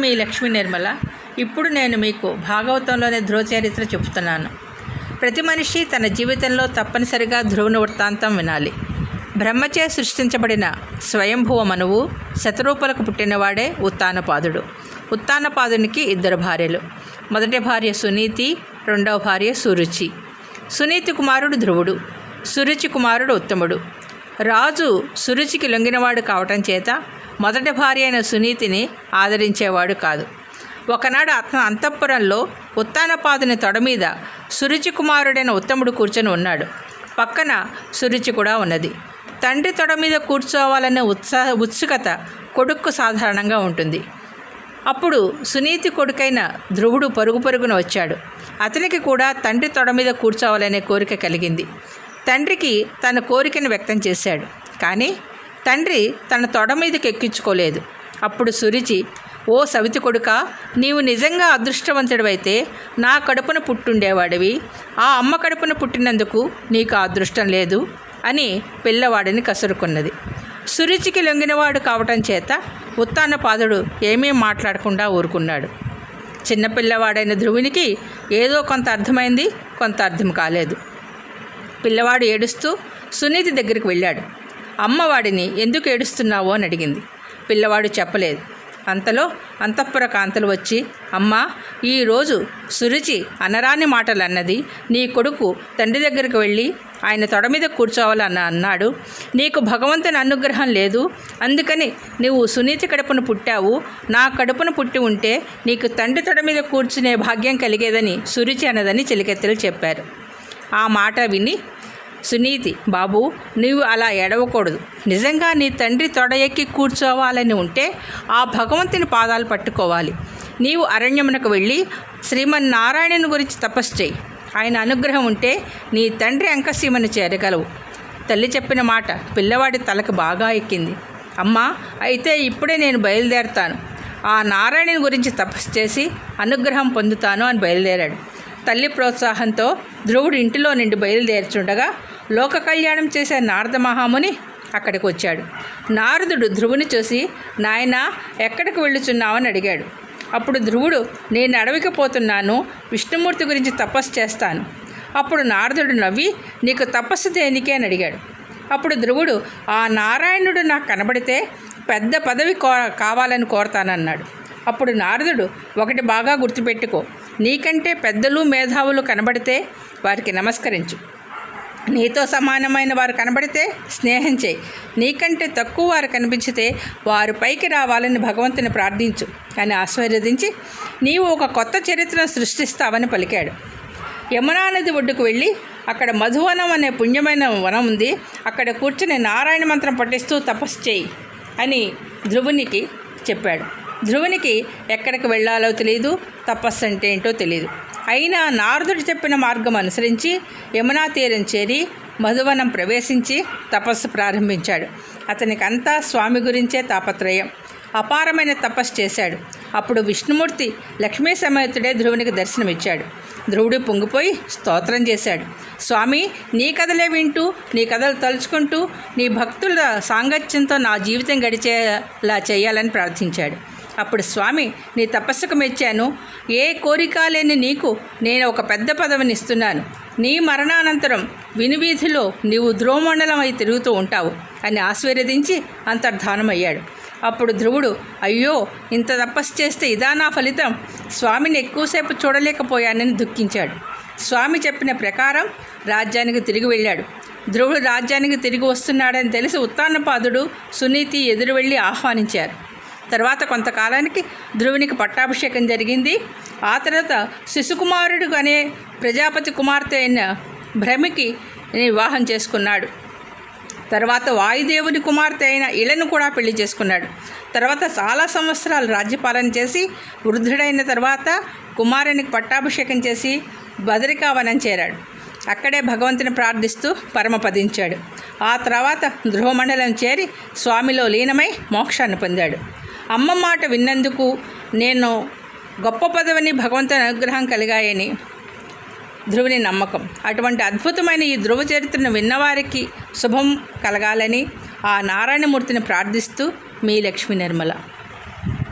మీ లక్ష్మీ నిర్మల ఇప్పుడు నేను మీకు భాగవతంలోని ధ్రువ చరిత్ర చెబుతున్నాను. ప్రతి మనిషి తన జీవితంలో తప్పనిసరిగా ధ్రువుని వృత్తాంతం వినాలి. బ్రహ్మచే సృష్టించబడిన స్వయంభువ మనువు శతరూపలకు పుట్టినవాడే ఉత్తానపాదుడు. ఉత్తానపాదునికి ఇద్దరు భార్యలు. మొదటి భార్య సునీతి రెండవ భార్య సురుచి. సునీతి కుమారుడు ధ్రువుడు సురుచి కుమారుడు ఉత్తముడు. రాజు సురుచికి లొంగినవాడు కావటం చేత మొదటి భార్య అయిన సునీతిని ఆదరించేవాడు కాదు. ఒకనాడు అతను అంతఃపురంలో ఉత్తానపాదుని తొడ మీద సురుచి కుమారుడైన ఉత్తముడు కూర్చొని ఉన్నాడు. పక్కన సురుచి కూడా ఉన్నది. తండ్రి తొడ మీద కూర్చోవాలనే ఉత్సాహ ఉత్సుకత కొడుక్కు సాధారణంగా ఉంటుంది. అప్పుడు సునీతి కొడుకైన ధ్రువుడు పరుగు పరుగున వచ్చాడు. అతనికి కూడా తండ్రి తొడ మీద కూర్చోవాలనే కోరిక కలిగింది. తండ్రికి తన కోరికను వ్యక్తం చేశాడు. కానీ తండ్రి తన తొడ మీదకి ఎక్కించుకోలేదు. అప్పుడు సురుచి ఓ సవితి కొడుక నీవు నిజంగా అదృష్టవంతుడివైతే నా కడుపున పుట్టుండేవాడివి. ఆ అమ్మ కడుపున పుట్టినందుకు నీకు అదృష్టం లేదు అని పిల్లవాడిని కసురుకున్నది. సురుచికి లొంగినవాడు కావటం చేత ఉత్తానపాదుడు ఏమీ మాట్లాడకుండా ఊరుకున్నాడు. చిన్నపిల్లవాడైన ధ్రువునికి ఏదో కొంత అర్థమైంది కొంత అర్థం కాలేదు. పిల్లవాడు ఏడుస్తూ సునీతి దగ్గరికి వెళ్ళాడు. అమ్మవాడిని ఎందుకు ఏడుస్తున్నావో అని అడిగింది. పిల్లవాడు చెప్పలేదు. అంతలో అంతఃపుర కాంతలు వచ్చి అమ్మా ఈరోజు సురుచి అనరాని మాటలు అన్నది నీ కొడుకు తండ్రి దగ్గరికి వెళ్ళి ఆయన తొడ మీద కూర్చోవాలని అన్నాడు. నీకు భగవంతుని అనుగ్రహం లేదు. అందుకని నువ్వు సునీతి కడుపున పుట్టావు. నా కడుపున పుట్టి ఉంటే నీకు తండ్రి తొడ మీద కూర్చునే భాగ్యం కలిగేదని సురుచి అన్నదని చిలికెత్తలు చెప్పారు. ఆ మాట విని సునీతి బాబు నువ్వు అలా ఎడవకూడదు నిజంగా నీ తండ్రి తొడ ఎక్కి కూర్చోవాలని ఉంటే ఆ భగవంతుని పాదాలు పట్టుకోవాలి. నీవు అరణ్యమునకు వెళ్ళి శ్రీమన్నారాయణుని గురించి తపస్సు చేయి. ఆయన అనుగ్రహం ఉంటే నీ తండ్రి అంకసీమను చేరగలవు. తల్లి చెప్పిన మాట పిల్లవాడి తలకు బాగా ఎక్కింది. అమ్మా అయితే ఇప్పుడే నేను బయలుదేరుతాను. ఆ నారాయణుని గురించి తపస్సు చేసి అనుగ్రహం పొందుతాను అని బయలుదేరాడు. తల్లి ప్రోత్సాహంతో ధ్రువుడు ఇంటిలో నుండి బయలుదేరుచుండగా లోక కళ్యాణం చేసే నారద మహాముని అక్కడికి వచ్చాడు. నారదుడు ధ్రువుని చూసి నాయన ఎక్కడికి వెళ్ళుచున్నావని అడిగాడు. అప్పుడు ధ్రువుడు నేను అడవికి పోతున్నాను విష్ణుమూర్తి గురించి తపస్సు చేస్తాను. అప్పుడు నారదుడు నవ్వి నీకు తపస్సు దేనికే? అని అడిగాడు. అప్పుడు ధ్రువుడు ఆ నారాయణుడు నాకు కనబడితే పెద్ద పదవి కో కావాలని కోరతానన్నాడు. అప్పుడు నారదుడు ఒకటి బాగా గుర్తుపెట్టుకో. నీకంటే పెద్దలు మేధావులు కనబడితే వారికి నమస్కరించు. నీతో సమానమైన వారు కనబడితే స్నేహం చేయి. నీకంటే తక్కువ వారు కనిపించితే వారు పైకి రావాలని భగవంతుని ప్రార్థించు. అని ఆశీర్వదించి నీవు ఒక కొత్త చరిత్రను సృష్టిస్తావని పలికాడు. యమునా నది ఒడ్డుకు వెళ్ళి అక్కడ మధువనం అనే పుణ్యమైన వనం ఉంది. అక్కడ కూర్చుని నారాయణ మంత్రం పఠిస్తూ తపస్సు చేయి అని ధ్రువునికి చెప్పాడు. ధ్రువునికి ఎక్కడికి వెళ్ళాలో తెలియదు తపస్సు అంటే ఏంటో తెలియదు అయినా నారదుడు చెప్పిన మార్గం అనుసరించి యమునా తీరం చేరి మధువనం ప్రవేశించి తపస్సు ప్రారంభించాడు. అతనికి అంతా స్వామి గురించే తాపత్రయం. అపారమైన తపస్సు చేశాడు. అప్పుడు విష్ణుమూర్తి లక్ష్మీ సమేతుడే ధ్రువునికి దర్శనమిచ్చాడు. ధ్రువుడు పొంగిపోయి స్తోత్రం చేశాడు. స్వామి నీ కథలే వింటూ నీ కథలు తలుచుకుంటూ నీ భక్తుల సాంగత్యంతో నా జీవితం గడిచేలా చేయాలని ప్రార్థించాడు. అప్పుడు స్వామి నీ తపస్సుకు మెచ్చాను. ఏ కోరిక లేని నీకు నేను ఒక పెద్ద పదవిని ఇస్తున్నాను నీ మరణానంతరం వినువీధిలో నీవు ధ్రువమండలం అయి తిరుగుతూ ఉంటావు అని ఆశీర్వదించి అంతర్ధానమయ్యాడు. అప్పుడు ధ్రువుడు అయ్యో ఇంత తపస్సు చేస్తే ఇదా నా ఫలితం? స్వామిని ఎక్కువసేపు చూడలేకపోయానని దుఃఖించాడు. స్వామి చెప్పిన ప్రకారం రాజ్యానికి తిరిగి వెళ్ళాడు. ధ్రువుడు రాజ్యానికి తిరిగి వస్తున్నాడని తెలిసి ఉత్తానపాదుడు సునీతి ఎదురు వెళ్ళి ఆహ్వానించారు. తర్వాత కొంతకాలానికి ధ్రువునికి పట్టాభిషేకం జరిగింది. ఆ తర్వాత శిశుకుమారుడు అనే ప్రజాపతి కుమార్తె అయిన భ్రమికి వివాహం చేసుకున్నాడు. తర్వాత వాయుదేవుని కుమార్తె అయిన ఇళ్ళను కూడా పెళ్ళి చేసుకున్నాడు. తర్వాత చాలా సంవత్సరాలు రాజ్యపాలన చేసి వృద్ధుడైన తర్వాత కుమారునికి పట్టాభిషేకం చేసి బదరికావనం చేరాడు. అక్కడే భగవంతుని ప్రార్థిస్తూ పరమపదించాడు ఆ తర్వాత ధ్రువమండలం చేరి స్వామిలో లీనమై మోక్షాన్ని పొందాడు. అమ్మ మాట విన్నందుకు నేను గొప్ప పదవిని భగవంతుని అనుగ్రహం కలిగాయని ధ్రువుని నమ్మకం. అటువంటి అద్భుతమైన ఈ ధ్రువ చరిత్రను విన్నవారికి శుభం కలగాలని ఆ నారాయణమూర్తిని ప్రార్థిస్తూ మీ లక్ష్మీ నిర్మల